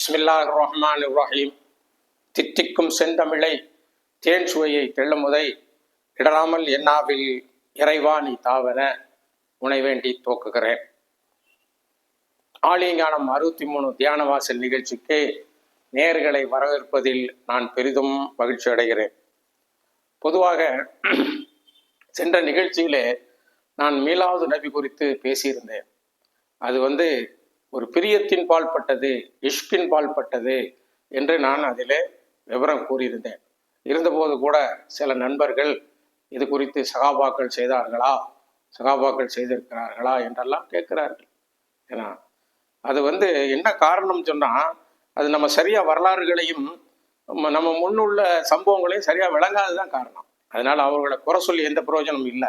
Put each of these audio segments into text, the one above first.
பிஸ்மில்லாஹ் ரஹ்மான் இப்ராஹிம் தித்திக்கும் செந்தமிழை தேன் சுவையை தெள்ளுமுதை இடராமல் என்னாவில் இறைவா நீ தாவர உனை வேண்டி தோக்குகிறேன். ஆலிங்கானம் அறுபத்தி மூணு தியான வாசல் நிகழ்ச்சிக்கு நேர்களை வரவேற்பதில் நான் பெரிதும் மகிழ்ச்சி அடைகிறேன். பொதுவாக சென்ற நிகழ்ச்சியிலே நான் மீளாவது நபி குறித்து பேசியிருந்தேன். அது வந்து ஒரு பிரியத்தின் பால்பட்டது இஷ்கின் பால்பட்டது என்று நான் அதிலே விவரம் கூறியிருந்தேன். இருந்தபோது கூட சில நண்பர்கள் இது குறித்து சகாபாக்கள் செய்தார்களா சகாபாக்கள் செய்திருக்கிறார்களா என்றெல்லாம் கேட்கிறார்கள். ஏன்னா அது வந்து என்ன காரணம் சொன்னால் அது நம்ம சரியாக வரலாறுகளையும் நம்ம- நம்ம முன்னுள்ள சம்பவங்களையும் சரியாக விளங்காததான் காரணம். அதனால் அவர்களை குறை சொல்லி எந்த பிரயோஜனமும் இல்லை.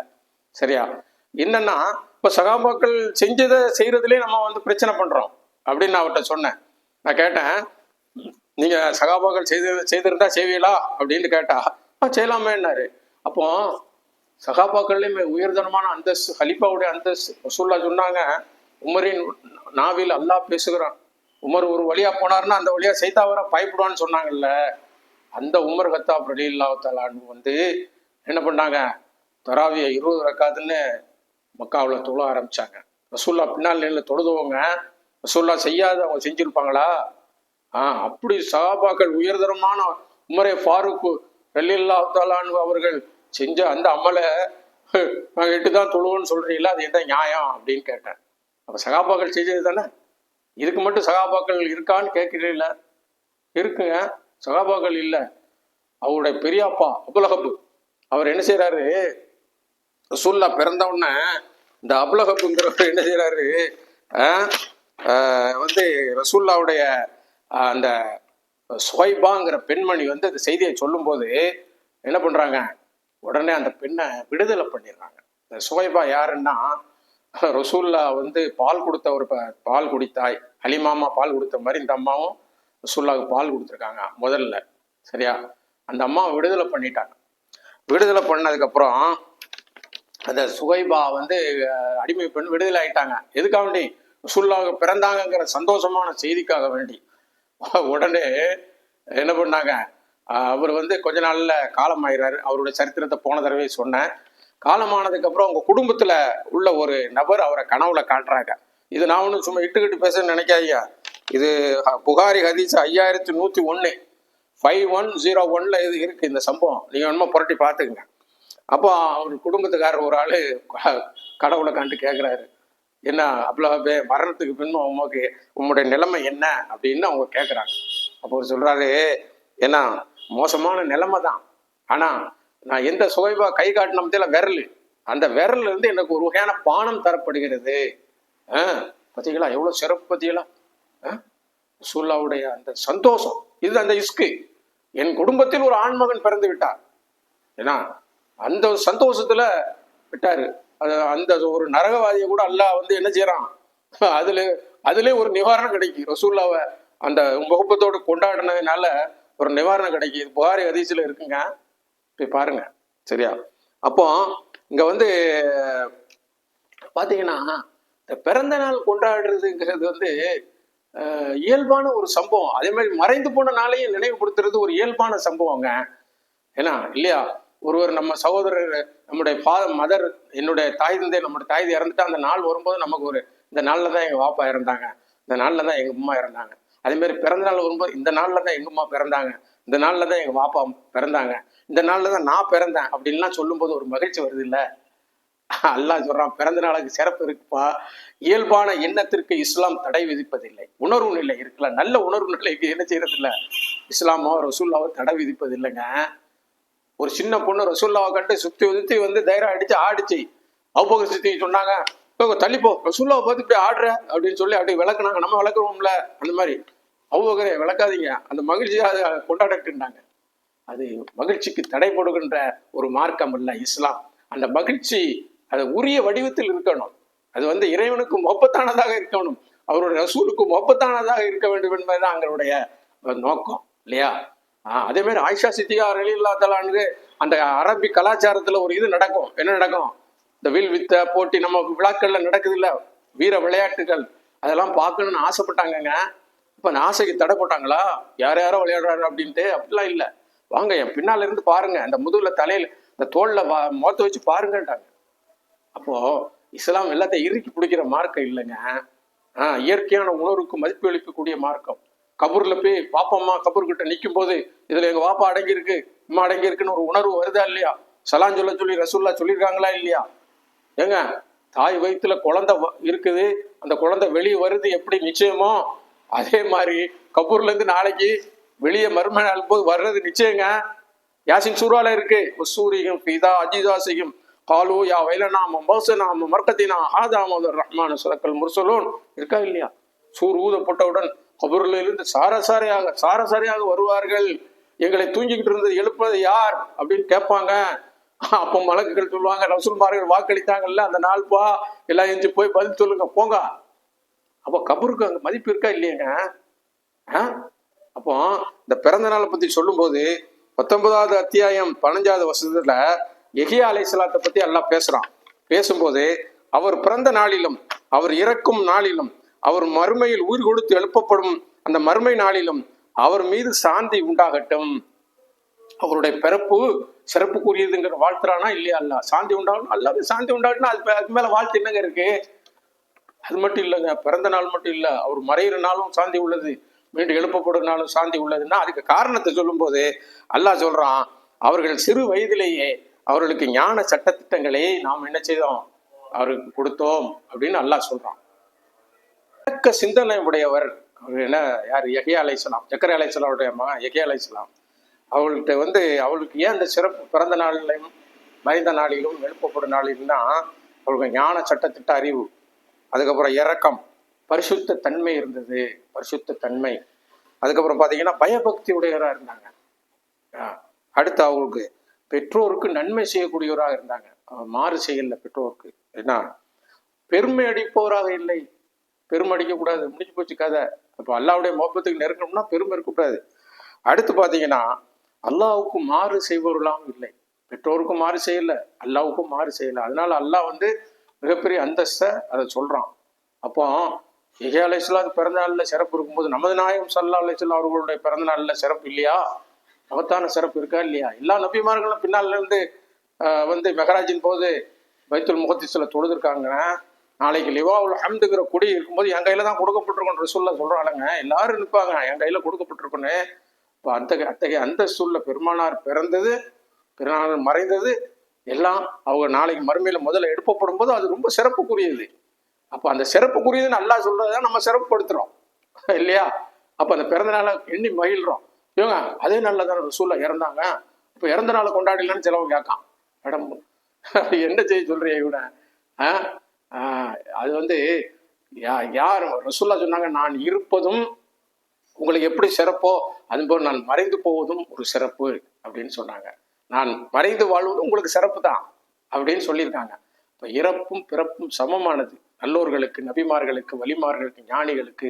சரியா? என்னன்னா இப்போ சகாபாக்கள் செஞ்சதை செய்யறதுலே நம்ம வந்து பிரச்சனை பண்றோம் அப்படின்னு நான் அவர்கிட்ட சொன்னேன். நான் கேட்டேன் நீங்க சகாபாக்கள் செய்து செய்திருந்தா செய்வீங்களா? அப்படின்னு கேட்டா ஆ செய்யலாமேன்னாரு. அப்போ சகாபாக்கள்லையுமே உயர்தனமான அந்தஸ்து ஹலிஃபாவுடைய அந்தஸ்து ரசூல்லா சொன்னாங்க உமரின் நாவில் அல்லாஹ் பேசுகிறான். உமர் ஒரு வழியா போனாருன்னா அந்த வழியா செய்தா வர பயப்படுவான்னு சொன்னாங்கல்ல. அந்த உமர் கத்தாப் ரலி இல்லாத்தாலான்னு வந்து என்ன பண்ணாங்க தராவிய இருபது ரக்காதுன்னு மக்காவில் தொழ ஆரம்பித்தாங்க ரசூல்லா பின்னால் நின்று தொழுதுவங்க. ரசூல்லா செய்யாத அவங்க செஞ்சுருப்பாங்களா? ஆ அப்படி சகாபாக்கள் உயர்தரமான உமரே ஃபாரூக் ரலில்லா தாலான் அவர்கள் செஞ்ச அந்த அமலை நாங்கள் எட்டு தான் தொழுவோன்னு சொல்கிறீங்களா அது என்ன நியாயம்? அப்படின்னு கேட்டேன். அப்போ சகாபாக்கள் செஞ்சது தானே? இதுக்கு மட்டும் சகாபாக்கள் இருக்கான்னு கேட்குறீங்கள? இருக்குங்க. சகாபாக்கள் இல்லை. அவருடைய பெரியப்பா அபுலகபு அவர் என்ன செய்கிறாரு ரசூல்லா பிறந்தவுடனே இந்த அபுலகப்புங்கிறவர் என்ன செய்கிறாரு வந்து ரசூல்லாவுடைய அந்த சுவைபாங்கிற பெண்மணி வந்து அந்த செய்தியை சொல்லும்போது என்ன பண்ணுறாங்க உடனே அந்த பெண்ணை விடுதலை பண்ணிடுறாங்க. இந்த சுவைபா யாருன்னா ரசூல்லா வந்து பால் கொடுத்த ஒரு பால் குடித்தாய் அலிமாமா பால் கொடுத்த மாதிரி இந்த அம்மாவும் ரசூல்லாவுக்கு பால் கொடுத்துருக்காங்க முதல்ல. சரியா? அந்த அம்மாவை விடுதலை பண்ணிட்டாங்க. விடுதலை பண்ணதுக்கப்புறம் அந்த சுகைபா வந்து அடிமை பெண் விடுதலை ஆயிட்டாங்க எதுக்காக வேண்டி? ரசூல்லாவுக்கு பிறந்தாங்கங்கிற சந்தோஷமான செய்திக்காக வேண்டி. உடனே என்ன பண்ணாங்க? அவர் வந்து கொஞ்ச நாள்ல காலமாயிறாரு. அவருடைய சரித்திரத்தை போன தடவை சொன்னேன். காலமானதுக்கு அப்புறம் உங்க குடும்பத்துல உள்ள ஒரு நபர் அவரை கனவுல காட்டுறாங்க. இது நான் ஒன்றும் சும்மா இட்டுக்கிட்டு பேச நினைக்காதீங்க. இது புகாரி ஹதீஸ் ஐயாயிரத்தி நூத்தி ஒன்று ஃபைவ் ஒன் ஜீரோ ஒன்ல இது இருக்கு இந்த சம்பவம். நீங்க வேணுமா புரட்டி பார்த்துக்குங்க. அப்போ அவர் குடும்பத்துக்காரர் ஒரு ஆளு கடவுளை கண்டு கேட்குறாரு என்ன அப்பளவே மரணத்துக்கு பின் உமக்கு உம்முடைய நிலைமை என்ன? அப்படின்னு அவங்க கேட்குறாங்க அப்போ அவர் சொல்கிறாரு ஏன்னா மோசமான நிலைமை தான் ஆனால் நான் எந்த சுவைவா கை காட்டின மத்தியில் விரல். அந்த விரல்ல இருந்து எனக்கு ஒரு வகையான பானம் தரப்படுகிறது. ஆ பார்த்தீங்களா எவ்வளோ சிறப்பு பார்த்தீங்களா ஆ அந்த சந்தோஷம். இது அந்த இஸ்கு. என் குடும்பத்தில் ஒரு ஆண்மகன் பிறந்து விட்டார். ஏன்னா அந்த சந்தோஷத்துல விட்டாரு. அது அந்த ஒரு நரகவாதியை கூட அல்லாஹ் வந்து என்ன செய்யறான்? அதுல அதுலேயே ஒரு நிவாரணம் கிடைக்கும் ரசூல்லாவை அந்த முகப்பத்தோடு கொண்டாடினதுனால ஒரு நிவாரணம் கிடைக்கும் இது புகாரி ஹதீஸ்ல இருக்குங்க. போய் பாருங்க. சரியா? அப்போ இங்க வந்து பாத்தீங்கன்னா இந்த பிறந்த நாள் கொண்டாடுறதுங்கிறது வந்து இயல்பான ஒரு சம்பவம். அதே மாதிரி மறைந்து போன நாளையும் நினைவுபடுத்துறது ஒரு இயல்பான சம்பவங்க. ஏன்னா இல்லையா? ஒருவர் நம்ம சகோதரர் நம்முடைய ஃபாதர் மதர் என்னுடைய தாய் தந்தை நம்முடைய தாய் இறந்துட்டா அந்த நாள் வரும்போது நமக்கு ஒரு இந்த நாளில் தான் எங்கள் வாப்பா இறந்தாங்க. இந்த நாளில் தான் எங்கள் அம்மா இறந்தாங்க. அதே மாதிரி பிறந்த நாள் வரும்போது இந்த நாளில் தான் எங்கள் அம்மா பிறந்தாங்க. இந்த நாளில் தான் எங்கள் வாப்பா பிறந்தாங்க. இந்த நாளில் தான் நான் பிறந்தேன் அப்படின்லாம் சொல்லும்போது ஒரு மகிழ்ச்சி வருது இல்லை? அல்லாஹ் சொல்றான் பிறந்த நாளுக்கு சிறப்பு இருக்குப்பா. இயல்பான எண்ணத்திற்கு இஸ்லாம் தடை விதிப்பதில்லை. உணர்வு நிலை இருக்குல்ல? நல்ல உணர்வு நிலைக்கு என்ன செய்யறது இல்ல? இஸ்லாமோ ரசூல்லாவோ தடை விதிப்பதில்லைங்க. ஒரு சின்ன பொண்ணு ரசூல்லாவை கண்டு சுத்தி உதுத்தி வந்து தைரியம் அடிச்சு ஆடிச்சு. அவ்வளோ சுத்தி சொன்னாங்க தள்ளிப்போ ரசூல்லாவை பார்த்து இப்படி ஆடுற அப்படின்னு சொல்லி அப்படி விளக்குனாங்க. நம்ம விளக்குறோம்ல அந்த மாதிரி. அவுபகரே விளக்காதீங்க. அந்த மகிழ்ச்சியை அதை கொண்டாடட்டுண்டாங்க அது மகிழ்ச்சிக்கு தடை போடுகின்ற ஒரு மார்க்கம் அல்ல இஸ்லாம். அந்த மகிழ்ச்சி அது உரிய வடிவத்தில் இருக்கணும். அது வந்து இறைவனுக்கு மொப்பத்தானதாக இருக்கணும். அவருடைய ரசூலுக்கு மொப்பத்தானதாக இருக்க வேண்டும் என்பதுதான் எங்களுடைய நோக்கம் இல்லையா? அதே மாதிரி ஆயிஷா சித்திகா ரலில்லா தலான்னு அந்த அரபி கலாச்சாரத்துல ஒரு இது நடக்கும். என்ன நடக்கும்? இந்த வில் வித்த போட்டி நம்ம விழாக்கள்ல நடக்குது இல்ல வீர விளையாட்டுகள். அதெல்லாம் பார்க்கணும்னு ஆசைப்பட்டாங்கங்க. இப்ப அந்த ஆசைக்கு தடை போட்டாங்களா? யார் யாரோ விளையாடுறாரு அப்படின்ட்டு அப்படிலாம் இல்லை. வாங்க என் பின்னால இருந்து பாருங்க. அந்த முதுகுல தலையில இந்த தோல்ல வா வச்சு பாருங்கன்றாங்க. அப்போ இஸ்லாம் எல்லாத்தையும் இறுக்கி பிடிக்கிற மார்க்கம் இல்லைங்க. ஆஹ் இயற்கையான உணர்வுக்கு மதிப்பு அளிக்கக்கூடிய மார்க்கம். கபூரில் போய் பாப்பம்மா கபூர் கிட்ட நிற்கும் போது இதில் எங்கள் வாப்பா அடங்கியிருக்கு அம்மா அடங்கியிருக்குன்னு ஒரு உணர்வு வருதா இல்லையா? சலான் சொல்ல சொல்லி ரசூல்லா சொல்லியிருக்காங்களா இல்லையா? ஏங்க தாய் வயிற்றுல குழந்தை வ- இருக்குது. அந்த குழந்தை வெளியே வருது எப்படி நிச்சயமோ? அதே மாதிரி கபூர்லேருந்து நாளைக்கு வெளியே மர்ம நாள் போது வர்றது நிச்சயங்க. யாசின் சூறால இருக்கு. சூரியம் பிதா அஜிதாசியும். காலு யா வைலநாம மௌசநாம மர்க்கத்தினா ஆதாமது ரஹ்மான சுரக்கல் முர்சலூன். இருக்கா இல்லையா? சூர் ஊதப்பட்டவுடன் அவர்களிலிருந்து இருந்து சாரசாரியாக சாரசாரியாக வருவார்கள். எங்களை தூங்கிக்கிட்டு இருந்தது எழுப்பது யார்? அப்படின்னு கேட்பாங்க. அப்போ மலக்குகள் சொல்லுவாங்க ரசூல்மார்கள் வாக்களித்தாங்கல்ல அந்த நாள் பா எல்லாம் எஞ்சி போய் பதில் சொல்லுங்க போங்க. அப்போ கபருக்கு அங்கே மதிப்பு இருக்கா இல்லையாங்க? ஆ? அப்போ இந்த பிறந்த நாளை பத்தி சொல்லும்போது பத்தொன்பதாவது அத்தியாயம் பதினஞ்சாவது வருஷத்துல எஹியா அலைசலாத்தை பத்தி எல்லாம் பேசுறான். பேசும்போது அவர் பிறந்த நாளிலும் அவர் இறக்கும் நாளிலும் அவர் மறுமையில் உயிர் கொடுத்து எழுப்பப்படும் அந்த மறுமை நாளிலும் அவர் மீது சாந்தி உண்டாகட்டும். அவருடைய பிறப்பு சிறப்புக்குரியதுங்கிற வாழ்த்துறானா இல்லையா? அல்ல. சாந்தி உண்டாகணும். அல்லாவே சாந்தி உண்டாகட்டும்னா அது அதுக்கு மேல வாழ்த்து என்னங்க இருக்கு? அது மட்டும் இல்லைங்க. பிறந்த நாள் மட்டும் இல்ல. அவர் மறையிற நாளும் சாந்தி உள்ளது. மீண்டும் எழுப்பப்படும் நாளும் சாந்தி உள்ளதுன்னா அதுக்கு காரணத்தை சொல்லும்போது அல்லாஹ் சொல்றான் அவர்கள் சிறு வயதிலேயே அவர்களுக்கு ஞான சட்டத்திட்டங்களை நாம் என்ன செய்தோம்? அவருக்கு கொடுத்தோம் அப்படின்னு அல்லாஹ் சொல்றான். இணக்க சிந்தனை உடையவர் அவர் என்ன? யார்? யஹியா அலைசலாம் ஜக்கரை அலைசலாவுடைய மகன் யஹியா அலைசலாம் அவள்கிட்ட வந்து அவளுக்கு ஏன் அந்த சிறப்பு பிறந்த நாளிலும் மறைந்த நாளிலும் எழுப்பப்படும் நாளிலும்னா அவளுக்கு ஞான சட்டத்திட்ட அறிவு அதுக்கப்புறம் இறக்கம் பரிசுத்த தன்மை இருந்தது. பரிசுத்த தன்மை. அதுக்கப்புறம் பார்த்தீங்கன்னா பயபக்தி உடையவராக இருந்தாங்க. ஆஹ் அடுத்து அவங்களுக்கு பெற்றோருக்கு நன்மை செய்யக்கூடியவராக இருந்தாங்க. மாறு செய்யல பெற்றோருக்கு. ஏன்னா பெருமை அடிப்பவராக இல்லை. பெருமை அடிக்கக்கூடாது முடிஞ்சு போச்சு கதை. அப்போ அல்லாவுடைய மோப்பத்துக்கு நெருக்கணும்னா பெருமை இருக்கக்கூடாது அடுத்து பார்த்தீங்கன்னா அல்லாவுக்கு மாறு செய்பவர்களாம் இல்லை. பெற்றோருக்கும் மாறு செய்யல அல்லாவுக்கும் மாறு செய்யலை. அதனால அல்லாஹ் வந்து மிகப்பெரிய அந்தஸ்தை அதை சொல்கிறான் அப்போ எகே அலைஸ்லாம் பிறந்த நாளில் சிறப்பு இருக்கும்போது நமது நாயகம் சல்லா அலைஸ்லாம் அவர்களுடைய பிறந்த நாளில் சிறப்பு இல்லையா? அவத்தான சிறப்பு இருக்கா இல்லையா? எல்லா நபிமார்களும் பின்னால் இருந்து வந்து மெகராஜின் போது பைத்துல் முகத்திஸ்ல தொழுதுருக்காங்கன்னா நாளைக்கு லிவாவுல் ஹம்துங்கிற கொடி இருக்கும்போது என் கையில தான் கொடுக்கப்பட்டிருக்கோம் ரசூல்லா சொல்றாளுங்க எல்லாரும் நிற்பாங்க என் கையில கொடுக்கப்பட்டிருக்குன்னு இப்போ அந்த அத்தகைய அந்த சூழ்ல பெருமானார் பிறந்தது பெருமானார் மறைந்தது எல்லாம் அவங்க நாளைக்கு மறுமையில முதல்ல எடுப்பப்படும் போது அது ரொம்ப சிறப்புக்குரியது. அப்போ அந்த சிறப்புக்குரியதுன்னு நல்லா சொல்றதை நம்ம சிறப்புப்படுத்துறோம் இல்லையா? அப்போ அந்த பிறந்த நாளை எண்ணி மகிழ்றோம். இவங்க அதே நாளில் தானே ரசூல்லா இறந்தாங்க. இப்போ இறந்த நாளை கொண்டாடலன்னு சிலவங்க கேட்கான் மேடம் என்ன செய்ய சொல்றிய இவனை? ஆ, அது வந்து யா- யார் ரசூல்லா சொன்னாங்க நான் இருப்பதும் உங்களுக்கு எப்படி சிறப்போ அதுபோல் நான் மறைந்து போவதும் ஒரு சிறப்பு அப்படின்னு சொன்னாங்க. நான் மறைந்து வாழ்வதும் உங்களுக்கு சிறப்பு தான் அப்படின்னு சொல்லியிருக்காங்க. இப்போ இறப்பும் பிறப்பும் சமமானது. நல்லோர்களுக்கு நபிமார்களுக்கு வலிமார்களுக்கு ஞானிகளுக்கு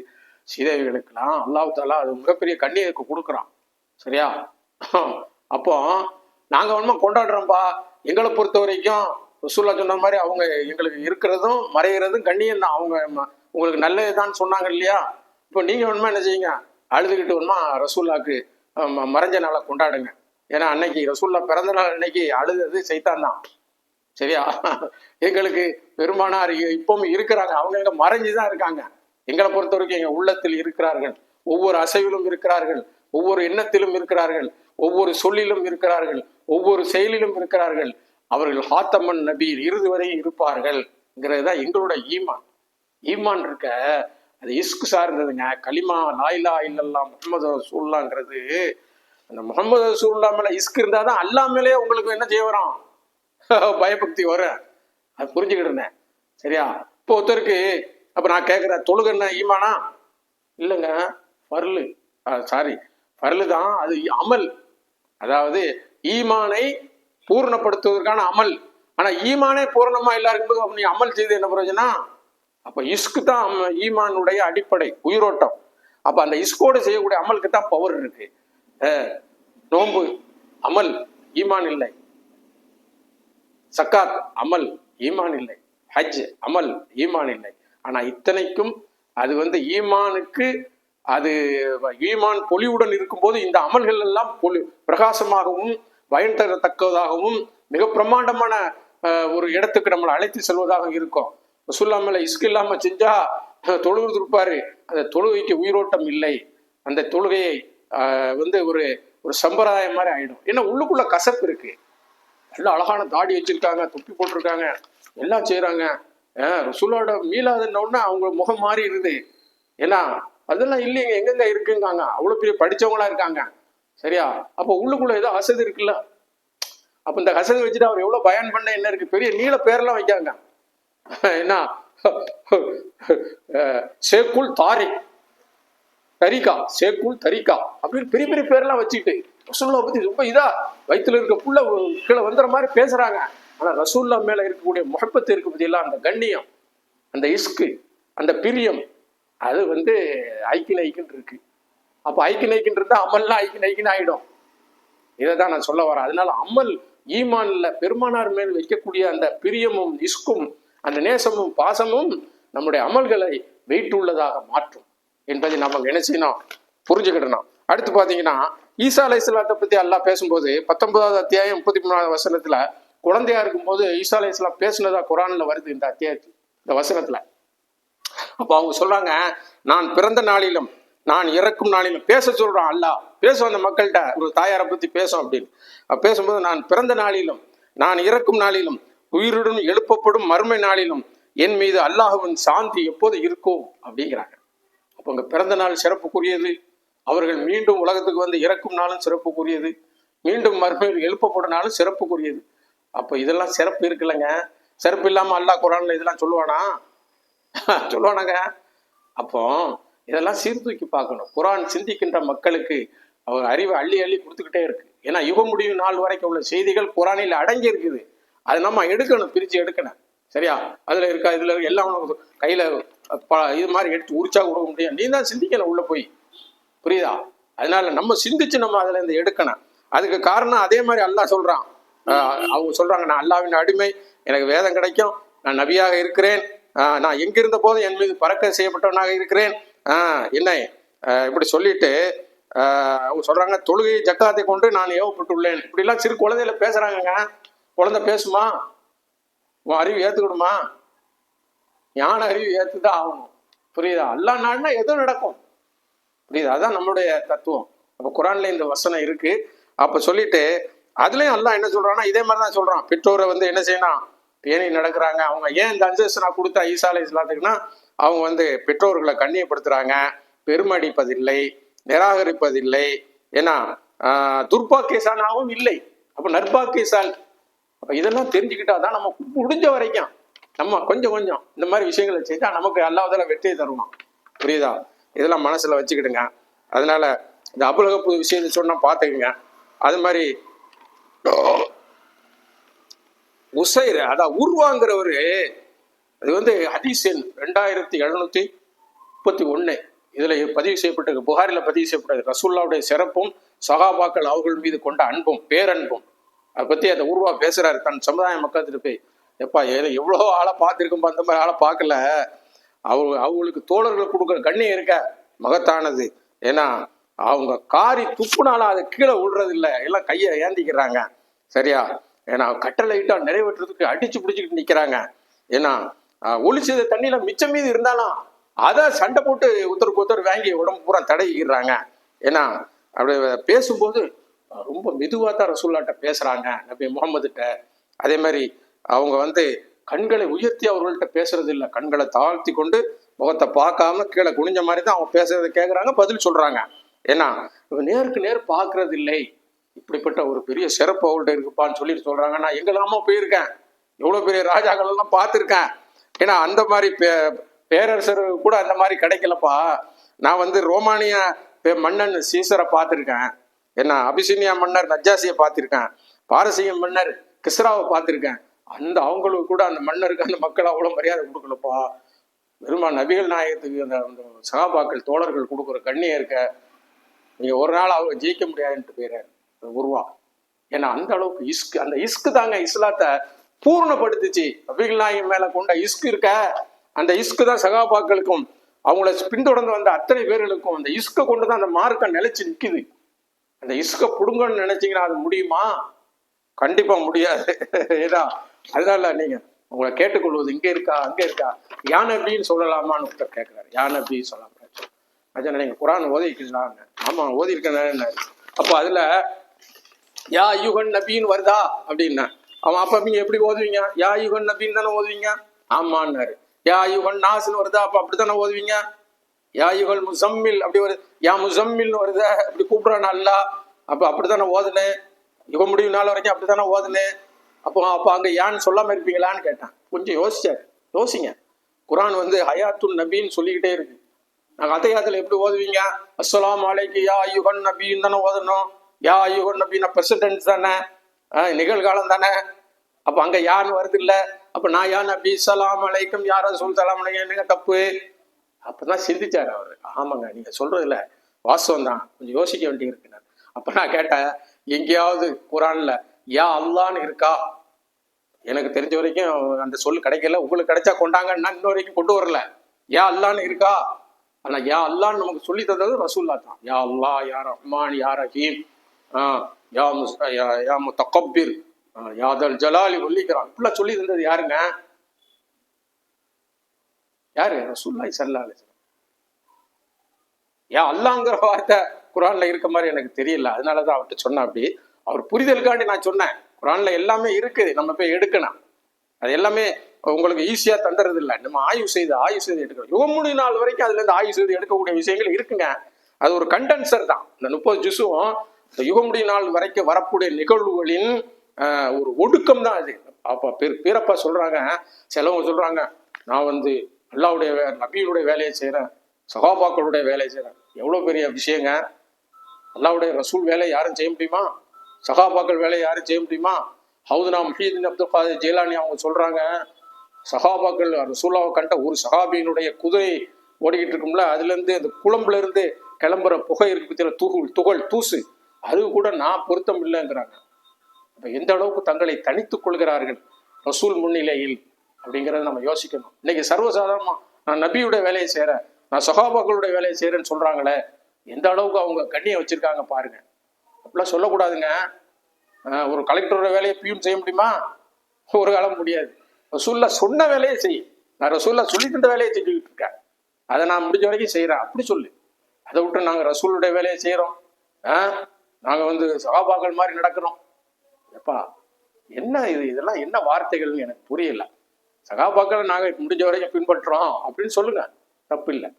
சீதேவிகளுக்கெல்லாம் அல்லாஹு தாலா அது மிகப்பெரிய கண்ணியத்தை கொடுக்குறான். சரியா? அப்போ நாங்கள் வேணுமா கொண்டாடுறோம்ப்பா எங்களை பொறுத்த வரைக்கும் ரசூல்லா சொன்ன மாதிரி அவங்க எங்களுக்கு இருக்கிறதும் மறைகிறதும் கண்ணியம் தான். அவங்க உங்களுக்கு நல்லதுதான் சொன்னாங்க இல்லையா? இப்போ நீங்கள் வேணுமா என்ன செய்யுங்க? அழுதுகிட்டு வேணுமா ரசூல்லாக்கு மறைஞ்ச நாளை கொண்டாடுங்க. ஏன்னா அன்னைக்கு ரசூல்லா பிறந்த நாள் அன்னைக்கு அழுதது சைத்தான் தான். சரியா? எங்களுக்கு பெருமானார் இப்பவும் இருக்கிறாங்க. அவங்க எங்க மறைஞ்சுதான் இருக்காங்க. எங்களை பொறுத்த வரைக்கும் எங்க உள்ளத்தில் இருக்கிறார்கள். ஒவ்வொரு அசைவிலும் இருக்கிறார்கள். ஒவ்வொரு எண்ணத்திலும் இருக்கிறார்கள். ஒவ்வொரு சொல்லிலும் இருக்கிறார்கள். ஒவ்வொரு செயலிலும் இருக்கிறார்கள். அவர்கள் ஹாத்தமன் நபீர் இறுதி வரை இருப்பார்கள்ங்கிறது தான் எங்களோட ஈமான். ஈமான் இருக்க அது இஸ்கு சார்ந்ததுங்க. கலிமா லாயிலா இல்லல்லா முகமது ரசூல்லாங்கிறது அந்த முகமது ரசூல்லா மேலே இஸ்க் இருந்தால் தான் அல்லா மேலே உங்களுக்கு என்ன செய்ய வரும்? பயபக்தி வரும். அது புரிஞ்சுக்கிட்டு இருந்தேன். சரியா? இப்போ ஒருத்தருக்கு அப்போ நான் கேட்குறேன் தொழுகை என்ன ஈமானா? இல்லைங்க. ஃபர்லு. சாரி. பருளு தான் அது அமல். அதாவது ஈமானை பூர்ணப்படுத்துவதற்கான அமல். ஆனா ஈமானே பூரணமா எல்லாருக்கும் போது அப்ப நீ அமல் செய்து என்ன பிரயோஜனம் அப்ப இஸ்கு தான் ஈமானுடைய அடிப்படை உயிரோட்டம். அப்ப அந்த இஸ்கோடு செய்யக்கூடிய அமலுக்கு தான் பவர் இருக்கு. அஹ், நோன்பு அமல் ஈமான் இல்லை. சக்காத் அமல் ஈமான் இல்லை. ஹஜ் அமல் ஈமான் இல்லை. ஆனா இத்தனைக்கும் அது வந்து ஈமானுக்கு அது ஈமான் பொலிவுடன் இருக்கும்போது இந்த அமல்கள் எல்லாம் பொலி பிரகாசமாகவும் பயன் தரத்தக்கதாகவும் மிக பிரம்மாண்டமான ஒரு இடத்துக்கு நம்மளை அழைத்து செல்வதாக இருக்கும். ரசூல்லா மேல இஸ்கு இல்லாம செஞ்சா தொழுகிறது இருப்பாரு. அந்த தொழுகைக்கு உயிரோட்டம் இல்லை. அந்த தொழுகையை வந்து ஒரு ஒரு சம்பிரதாயம் மாதிரி ஆயிடும். ஏன்னா உள்ளுக்குள்ள கசப்பு இருக்கு. நல்லா அழகான தாடி வச்சிருக்காங்க தொப்பி போட்டிருக்காங்க எல்லாம் செய்யறாங்க ரசூலோட மீளாதுன்னொடனே அவங்க முகம் மாறிடுது. ஏன்னா அதெல்லாம் இல்லைங்க எங்கெங்க இருக்குங்காங்க. அவ்வளோ பெரிய படிச்சவங்களா இருக்காங்க. சரியா? அப்போ உள்ளுக்குள்ள ஏதோ அசதி இருக்குல்ல? அப்போ இந்த அசதி வச்சுட்டு அவர் எவ்வளோ பயன் பண்ண என்ன இருக்கு? பெரிய நீள பேர்லாம் வைக்காங்க. என்ன? சேக்குல் தாரி. தரிகா சேக்குல் தரிகா அப்படின்னு பெரிய பெரிய பேர்லாம் வச்சுக்கிட்டு ரசூல்லா பத்தி ரொம்ப இதா வயிற்றுல இருக்க புள்ள கீழே வந்துற மாதிரி பேசுறாங்க. ஆனா ரசூல்லா மேல இருக்கக்கூடிய முகப்பத்து இருக்கு பத்தியெல்லாம் அந்த கண்ணியம் அந்த இஸ்கு அந்த பிரியம் அது வந்து ஐக்கிய ஐக்கின்னு இருக்கு. அப்போ ஐக்கிய ஐக்கின்னு அமல்லாம் ஐக்கிய ஐக்கின்னு ஆயிடும். இதை தான் நான் சொல்ல வரேன். அதனால அமல் ஈமான்ல பெருமானார் மேல் வைக்கக்கூடிய அந்த பிரியமும் இஸ்கும் அந்த நேசமும் பாசமும் நம்முடைய அமல்களை வெயிட் உள்ளதாக மாற்றும் என்பதை நம்ம நினைச்சினோம் புரிஞ்சுக்கிடணும். அடுத்து பார்த்தீங்கன்னா ஈசா அலை இஸ்லாத்தை பத்தி எல்லாம் பேசும்போது பத்தொன்பதாவது அத்தியாயம் முப்பத்தி மூணாவது வசனத்துல குழந்தையா இருக்கும்போது ஈசா அலை இஸ்லாம் பேசுனதா குரான்ல வருது இந்த அத்தியாயத்தில் இந்த வசனத்துல. அப்போ அவங்க சொல்றாங்க நான் பிறந்த நாளிலும் நான் இறக்கும் நாளிலும் பேச சொல்றான் அல்லாஹ். பேசும் அந்த மக்கள்கிட்ட ஒரு தாயாரை பத்தி பேசும் அப்படின்னு. பேசும்போது நான் பிறந்த நாளிலும் நான் இறக்கும் நாளிலும் உயிருடன் எழுப்பப்படும் மறுமை நாளிலும் என் மீது அல்லாஹுவின் சாந்தி எப்போது இருக்கும் அப்படிங்கிறாங்க. அப்போ உங்க பிறந்த நாள் சிறப்புக்குரியது அவர்கள் மீண்டும் உலகத்துக்கு வந்து இறக்கும் நாளும் சிறப்புக்குரியது மீண்டும் மறுமையில் எழுப்பப்படும் நாளும் சிறப்புக்குரியது. அப்போ இதெல்லாம் சிறப்பு இருக்குல்லங்க. சிறப்பு இல்லாமல் அல்லாஹ் குரான்ல இதெல்லாம் சொல்லுவானா? சொல்லுவானாங்க. அப்போ இதெல்லாம் சீர்தூக்கி பார்க்கணும். குரான் சிந்திக்கின்ற மக்களுக்கு அவர் அறிவை அள்ளி அள்ளி கொடுத்துக்கிட்டே இருக்கு. ஏன்னா யுக முடிவு நாள் வரைக்கும் உள்ள செய்திகள் குரானில் அடங்கி இருக்குது. அது நம்ம எடுக்கணும் பிரித்து எடுக்கணும். சரியா? அதில் இருக்கா இதில் எல்லாம் உனக்கு ப- இது மாதிரி எடுத்து உரிச்சா கொடுக்க முடியும் நீ தான் சிந்திக்கணும் உள்ளே போய். புரியுதா? அதனால நம்ம சிந்திச்சு நம்ம அதில் இருந்து எடுக்கணும். அதுக்கு காரணம் அதே மாதிரி அல்லாஹ் சொல்கிறான் அவங்க சொல்கிறாங்க நான் அல்லாவின் அடிமை எனக்கு வேதம் கிடைக்கும் நான் நபியாக இருக்கிறேன் நான் எங்கிருந்த போதும் என் மீது பறக்க செய்யப்பட்டவனாக இருக்கிறேன் ஆ என்ன இப்படி சொல்லிட்டு அவங்க சொல்றாங்க தொழுகை ஜக்காத்தை கொண்டு நான் ஏவப்பட்டுள்ளேன். இப்படிலாம் சிறு குழந்தையில பேசுறாங்கங்க. குழந்தை பேசுமா? உன் அறிவு ஏத்துக்கணுமா? ஞான அறிவு ஏத்துதான் ஆகணும். புரியுதா? அல்லா நாள்னா எதுவும் நடக்கும். புரியுதா? அதுதான் நம்மளுடைய தத்துவம். அப்போ குரான்ல இந்த வசனம் இருக்கு. அப்ப சொல்லிட்டு அதுலயும் எல்லாம் என்ன சொல்றான்னா இதே மாதிரி தான் சொல்றான். பெற்றோரை வந்து என்ன செய்யணும்? பேணி நடக்கிறாங்க. அவங்க ஏன் இந்த அஞ்சு நான் கொடுத்தா ஈசா அலை இஸ்லாத்துக்குன்னா அவங்க வந்து பெற்றோர்களை கண்ணியப்படுத்துறாங்க பெருமடிப்பதில்லை நிராகரிப்பதில்லை. ஏன்னா ஆஹ், இல்லை. அப்போ நற்பாக்கியசால் இதெல்லாம் தெரிஞ்சுக்கிட்டா தான் நம்ம முடிஞ்ச வரைக்கும் நம்ம கொஞ்சம் கொஞ்சம் இந்த மாதிரி விஷயங்களை செஞ்சால் நமக்கு அல்லாவதால வெற்றியை தருவோம் புரியுதா? இதெல்லாம் மனசுல வச்சுக்கிடுங்க. அதனால இந்த அபுலகப்பு விஷயத்தை சொன்னால் பார்த்துக்குங்க. அது மாதிரி உசைர் அதான் உருவாங்கிறவரு அது வந்து ஹதீஸ் எண் ரெண்டாயிரத்தி எழுநூத்தி முப்பத்தி ஒன்று இதுல பதிவு செய்யப்பட்டது புகாரில பதிவு செய்யப்பட்டது. ரசூல்லாவுடைய சிறப்பும் சகாபாக்கள் அவர்கள் மீது கொண்ட அன்பும் பேரன்பும் அதை பத்தி அந்த உருவா பேசுறாரு. தன் சமுதாய மக்கள்கிட்ட போய் எப்பா ஏதோ எவ்வளோ ஆளை பார்த்துருக்கோம் அந்த மாதிரி ஆளை பார்க்கல. அவங்க அவங்களுக்கு தோழர்கள் கொடுக்குற கண்ணியம் இருக்க? மகத்தானது. ஏன்னா அவங்க காரி துப்புனாலும் அதை கீழே விடுறது இல்லை எல்லாம் கையை ஏந்திக்கிறாங்க. சரியா? ஏன்னா கட்டளை இட்டா நிறைவேற்றுறதுக்கு அடிச்சு பிடிச்சிக்கிட்டு நிற்கிறாங்க ஏன்னா ஒழிச்சது ஒளிச்சது தண்ணியில மிச்சம் மீது இருந்தாலும் அதை சண்டை போட்டு ஒருத்தருக்கு ஒருத்தர் வாங்கி உடம்பு பூரா தடையிடுறாங்க ஏன்னா அப்படி பேசும்போது ரொம்ப மெதுவாக தான் ரசூல்லாட்ட பேசுறாங்க நபி முகமதுட்ட அதே மாதிரி அவங்க வந்து கண்களை உயர்த்தி அவர்கள்ட்ட பேசுறது இல்லை கண்களை தாழ்த்தி கொண்டு முகத்தை பார்க்காம கீழே குனிஞ்ச மாதிரி தான் அவங்க பேசுறத கேட்குறாங்க பதில் சொல்றாங்க. ஏன்னா நேருக்கு நேர் பார்க்கறது இல்லை இப்படிப்பட்ட ஒரு பெரிய சிறப்பு அவர்கிட்ட இருக்குப்பான்னு சொல்லிட்டு சொல்றாங்க. நான் எங்கெல்லாமோ போயிருக்கேன். எவ்வளோ பெரிய ராஜாக்கள் எல்லாம் பார்த்துருக்கேன். ஏன்னா அந்த மாதிரி பே பேரரசர் கூட அந்த மாதிரி கிடைக்கலப்பா. நான் வந்து ரோமானிய பே- மன்னன் சீசரை பார்த்துருக்கேன். என்ன அபிசினியா மன்னர் நஜாசியை பார்த்துருக்கேன். பாரசீக மன்னர் கிஸ்ராவை பார்த்துருக்கேன். அந்த அவங்களுக்கு கூட அந்த மன்னருக்கு அந்த மக்கள் அவ்வளோ மரியாதை கொடுக்கலப்பா பெருமா நபிகள் நாயகத்துக்கு அந்த அந்த சகாபாக்கள் தோழர்கள் கொடுக்குற கண்ணியை இருக்க நீங்கள் ஒரு நாள் அவங்க ஜெயிக்க முடியாதுன்ட்டு போயிறாரு உருவா ஏன்னா அந்த அளவுக்கு இஸ்க் அந்த இஸ்க்கு தாங்க இஸ்லாத்தை பூர்ணப்படுத்துச்சு. நபிகள் நாயகம் மேல கொண்ட இஸ்கு இருக்க அந்த இஸ்கு தான் சகாபாக்களுக்கும் அவங்கள பின்தொடர்ந்து வந்த அத்தனை பேர்களுக்கும் அந்த இஸ்கை கொண்டு தான் அந்த மார்க்கம் நிலைச்சு நிற்குது அந்த இஸ்கை பிடுங்கன்னு நினைச்சீங்கன்னா அது முடியுமா? கண்டிப்பா முடியாது. ஏதா அதனால நீங்க உங்களை கேட்டுக்கொள்வது இங்க இருக்கா? அங்க இருக்கா? யானபின்னு சொல்லலாமான்னு ஒருத்தர் கேட்கிறாரு யானபி சொல்லாம அஜா நீங்க குரான் ஓதிருக்கீங்களான்னு ஆமா ஓதிருக்கேன் அப்போ அதுல யா யுகன் நபின்னு வருதா? அப்படின்னா அவன் அப்ப நீங்க எப்படி ஓதுவீங்க? யா யுகன் நபின்னு தானே ஓதுவீங்க? ஆமான்னாரு. யா யுகன் நாஸ்னு வருதா? அப்ப அப்படித்தானே ஓதுவீங்க? யா யுகல் முசம்மில் அப்படி வருது யா முசம்மில்னு வருதா? அப்படி கூப்பிடுறான் நல்லா அப்ப அப்படித்தானே ஓதுனேன் யுக முடிவு நாள் வரைக்கும் அப்படித்தானே ஓதுனேன் அப்போ அப்போ அங்க யான்னு சொல்லாம இருப்பீங்களான்னு கேட்டான். கொஞ்சம் யோசிச்சார். யோசிங்க. குரான் வந்து ஹயாத்துன் நபின்னு சொல்லிக்கிட்டே இருக்கு. நாங்கள் அத்தையாத்துல எப்படி ஓதுவீங்க? அஸ்லாம் அலைக்கு யா யுகன் நபின்னு தானே ஓதணும். யா யுகன் நபின்னா பிரசிடென்ட் தானே? நிகழ்காலம் தானே? அப்போ அங்கே யான்னு வருது இல்லை அப்போ நான் யா நபி சலாம் அலைக்கும் யார சொல் சலாம் என்னங்க தப்பு? அப்போதான் சிந்திச்சார் அவர். ஆமாங்க நீங்கள் சொல்றதுல வாஸ்தவம் தான். கொஞ்சம் யோசிக்க வேண்டி இருக்கு அப்போ நான் கேட்டேன் எங்கேயாவது குரான்ல யா அல்லான்னு இருக்கா? எனக்கு தெரிஞ்ச வரைக்கும் அந்த சொல் கிடைக்கல. உங்களுக்கு கிடைச்சா கொண்டாங்கன்னா இன்ன வரைக்கும் கொண்டு வரல. யா அல்லான்னு இருக்கா? ஆனால் யா அல்லான்னு நமக்கு சொல்லி தந்தது ரசூல்லா தான். யா அல்லா யா ரஹ்மான் யா ரஹீம். ஆ, யா முஸ் யா யா முத்தகப்பிர். ஆ, யாதல் ஜலாலி ஒல்லிக்கிறான். இப்படிலாம் சொல்லி தந்தது யாருங்க? யாரு? ரசூல்லாய் சல்லா ஏன் அல்லாங்கிற வார்த்தை குரான்ல இருக்க மாதிரி எனக்கு தெரியல. அதனாலதான் அவர்கிட்ட சொன்னேன் அப்படி. அவர் புரிதலுக்காண்டி நான் சொன்னேன். குரான்ல எல்லாமே இருக்குது. நம்ம போய் எடுக்கணும். அது எல்லாமே உங்களுக்கு ஈஸியா தந்துறது இல்லை நம்ம ஆய்வு செய்து ஆய்வு செய்து எடுக்கணும். யுகமுடி நாள் வரைக்கும் அதுல இருந்து ஆய்வு செய்து எடுக்கக்கூடிய விஷயங்கள் இருக்குங்க. அது ஒரு கண்டென்சர் தான். இந்த முப்பது ஜுசும் இந்த யுகமுடி நாள் வரைக்கும் வரக்கூடிய நிகழ்வுகளின் ஒரு ஒடுக்கம் தான் அது அப்பா பேர் பீரப்பா சொல்றாங்க சிலவங்க சொல்றாங்க நான் வந்து அல்லாவுடைய வே- நபியினுடைய வேலையை செய்கிறேன் சகாபாக்களுடைய வேலையை செய்கிறேன் எவ்வளோ பெரிய விஷயங்க. அல்லாவுடைய ரசூல் வேலை யாரும் செய்ய முடியுமா? சகாபாக்கள் வேலையை யாரும் செய்ய முடியுமா? ஹவுதுனா முஹீதீன் அப்துல் காதர் ஜெயலானி அவங்க சொல்றாங்க சகாபாக்கள் ரசூலாவை கண்ட ஒரு சகாபியினுடைய குதிரை ஓடிக்கிட்டு இருக்கும்ல அதுலேருந்து அந்த குழம்புலேருந்து கிளம்புற புகை இருக்கு பத்தியில துகள் துகள் தூசு. அது கூட நான் பொருத்தம் இல்லைங்கிறாங்க. அப்போ எந்த அளவுக்கு தங்களை தனித்துக் கொள்கிறார்கள்? ரசூல் முன்னிலையில் அப்படிங்கிறத நம்ம யோசிக்கணும். இன்னைக்கு சர்வசாதாரணமாக நான் நபியுடைய வேலையை செய்கிறேன் நான் சகாபாக்களுடைய வேலையை செய்கிறேன்னு சொல்கிறாங்களே எந்த அளவுக்கு அவங்க கண்ணியை வச்சிருக்காங்க பாருங்க. அப்படிலாம் சொல்லக்கூடாதுங்க. ஒரு கலெக்டரோட வேலையை பியூன் செய்ய முடியுமா? ஒரு காலம் முடியாது. ரசூல்லா சொன்ன வேலையை செய். நான் ரசூல்லா சொல்லிட்டு வேலையை செஞ்சுக்கிட்டு இருக்கேன். அதை நான் முடிஞ்ச வரைக்கும் செய்கிறேன் அப்படி சொல்லு. அதை விட்டு நாங்கள் ரசூலுடைய வேலையை செய்கிறோம் ஆ? நாங்கள் வந்து சகாபாக்கள் மாதிரி நடக்கிறோம். எப்பா என்ன இது? இதெல்லாம் என்ன வார்த்தைகள்னு எனக்கு புரியல. சகாபாக்களை நாங்கள் முடிஞ்ச வரைக்கும் பின்பற்றுறோம் அப்படின்னு சொல்லுங்க. தப்பு இல்லை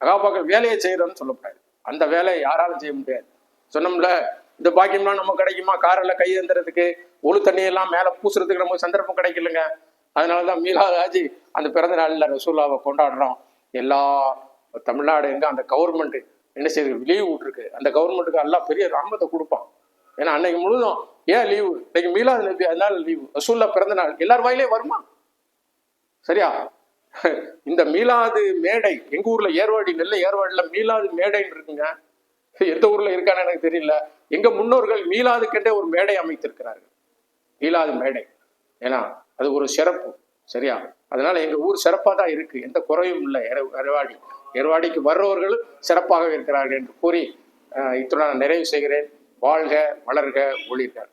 சகாபாக்கள் வேலையை செய்கிறோம்னு சொல்லக்கூடாது அந்த வேலையை யாராலும் செய்ய முடியாது. சொன்னோம்ல இந்த பாக்கியம்லாம் நம்ம கிடைக்குமா? காரில் கை ஏந்துறதுக்கு ஒழு தண்ணியெல்லாம் மேலே பூசுறதுக்கு நமக்கு சந்தர்ப்பம் கிடைக்கலங்க. அதனால தான் மீலாத் ஆஜி அந்த பிறந்த நாளில் ரசூலாவை கொண்டாடுறோம். எல்லா தமிழ்நாடு எங்க அந்த கவர்மெண்ட்டு என்ன செய்யுது லீவ் விட்டுருக்கு. அந்த கவர்மெண்ட்டுக்கு எல்லாம் பெரிய ராமத்தை கொடுப்பான். ஏன்னா அன்னைக்கு முழுதும் ஏன் லீவு இன்னைக்கு மீலாது நபி அதனால லீவு ரசூல்லா பிறந்த நாள் எல்லார் வாயிலே வருமா? சரியா? இந்த மீலாது மேடை எங்க ஊர்ல ஏர்வாடி நெல்லை ஏர்வாடில மீலாது மேடைன்னு இருக்குங்க. எந்த ஊர்ல இருக்கான்னு எனக்கு தெரியல. எங்க முன்னோர்கள் மீலாதுக்கென்றே ஒரு மேடை அமைத்திருக்கிறார்கள். மீலாது மேடை. ஏன்னா அது ஒரு சிறப்பு. சரியா? அதனால எங்க ஊர் சிறப்பாக தான் இருக்கு. எந்த குறையும் இல்லை எர- எருவாடிக்கு வர்றவர்கள் சிறப்பாக இருக்கிறார்கள் என்று கூறி இத்துடன் நான் நிறைவு செய்கிறேன். வாழ்க வளர்க ஒளிர்கள்